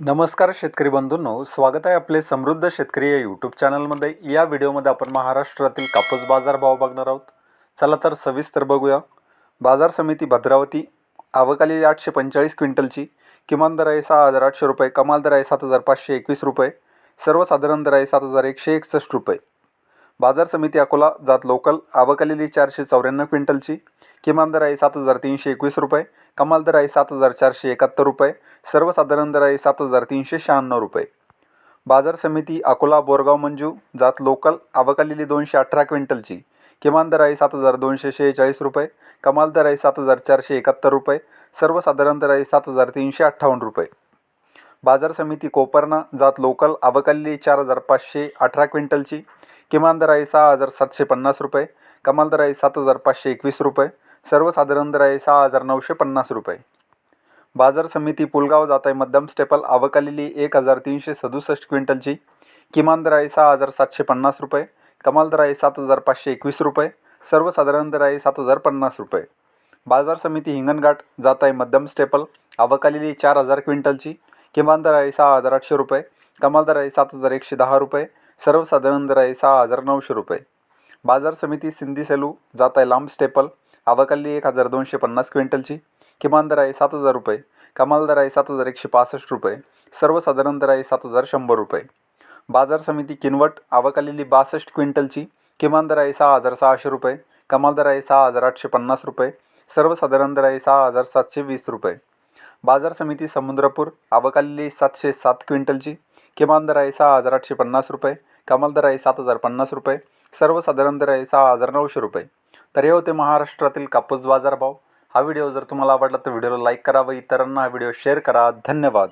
नमस्कार शेतकरी बंधूंनो स्वागत आहे आपले समृद्ध शेतकरी या यूट्यूब चॅनलमध्ये या व्हिडिओमध्ये आपण महाराष्ट्रातील कापूस बाजार भाव बघणार आहोत. चला तर सविस्तर बघूया. बाजार समिती भद्रावती आवक आलेली आठशे पंचेचाळीस क्विंटलची किमान दर आहे सहा हजार आठशे रुपये कमाल दर आहे सात हजार पाचशे एकवीस रुपये सर्वसाधारण दर आहे सात हजार एकशे एकसष्ट रुपये. बाजार समिती अकोला जात लोकल. आवकलेली चारशे चौऱ्याण्णव क्विंटलची. किमान दर आहे सात हजार तीनशे एकवीस रुपये. कमाल दर आहे सात हजार चारशे एकाहत्तर रुपये. सर्वसाधारण दर आहे सात हजार तीनशे शहाण्णव रुपये. बाजार समिती अकोला बोरगाव मंजू जात लोकल. आवकलेली दोनशे अठरा क्विंटलची. किमान दर आहे सात हजार दोनशे शेहेचाळीस रुपये. कमाल दर आहे सात हजार चारशे एकाहत्तर रुपये. सर्वसाधारण दर आहे सात हजार तीनशे अठ्ठावन्न रुपये. बाजार समिती कोपरना जात लोकल. आवकलेली चार हजार पाचशे अठरा क्विंटलची. किमान दर आहे सहा हजार सातशे पन्नास रुपये कमाल दर आहे सात हजार पाचशे एकवीस रुपये सर्वसाधारण दर आहे सहा हजार नऊशे पन्नास रुपये. बाजार समिती पुलगाव जात आहे मध्यम स्टेपल आवक आलेली एक हजार तीनशे सदुसष्ट क्विंटलची किमान दर आहे सहा हजार सातशे पन्नास रुपये कमाल दर आहे सात हजार पाचशे एकवीस रुपये सर्वसाधारण दर आहे सात हजार पन्नास रुपये. बाजार समिती हिंगणघाट जात आहे मध्यम स्टेपल आवक आलेली चार हजार क्विंटलची किमान दर आहे सहा हजार आठशे रुपये कमाल दर आहे सात हजार एकशे दहा रुपये सर्वसाधारण दर आहे सहा हजार नऊशे रुपये. बाजार समिती सिंधी सेलू जात आहे लांब स्टेपल. आवक एक हजार दोनशे पन्नास क्विंटलची. किमान दर आहे सात हजार रुपये. कमाल दर आहे सात हजार एकशे पासष्ट रुपये. सर्वसाधारण दर आहे सात हजार शंभर रुपये. बाजार समिती किनवट आवक बासष्ट क्विंटलची. किमान दर आहे सहा हजार सहाशे रुपये. कमाल दर आहे सहा हजार आठशे पन्नास रुपये. सर्वसाधारण दर आहे सहा हजार सातशे वीस रुपये. बाजार समिती समुद्रपूर आवकलेली सातशे सात क्विंटलची. किमान दर आहे सहा हजार आठशे पन्नास रुपये कमाल दर आहे सात हजार पन्नास रुपये सर्वसाधारण दर आहे सहा हजार नऊशे रुपये. तर हे होते महाराष्ट्रातील कापूस बाजारभाव. हा व्हिडिओ जर तुम्हाला आवडला तर व्हिडिओला लाईक करा व इतरांना हा व्हिडिओ शेअर करा. धन्यवाद.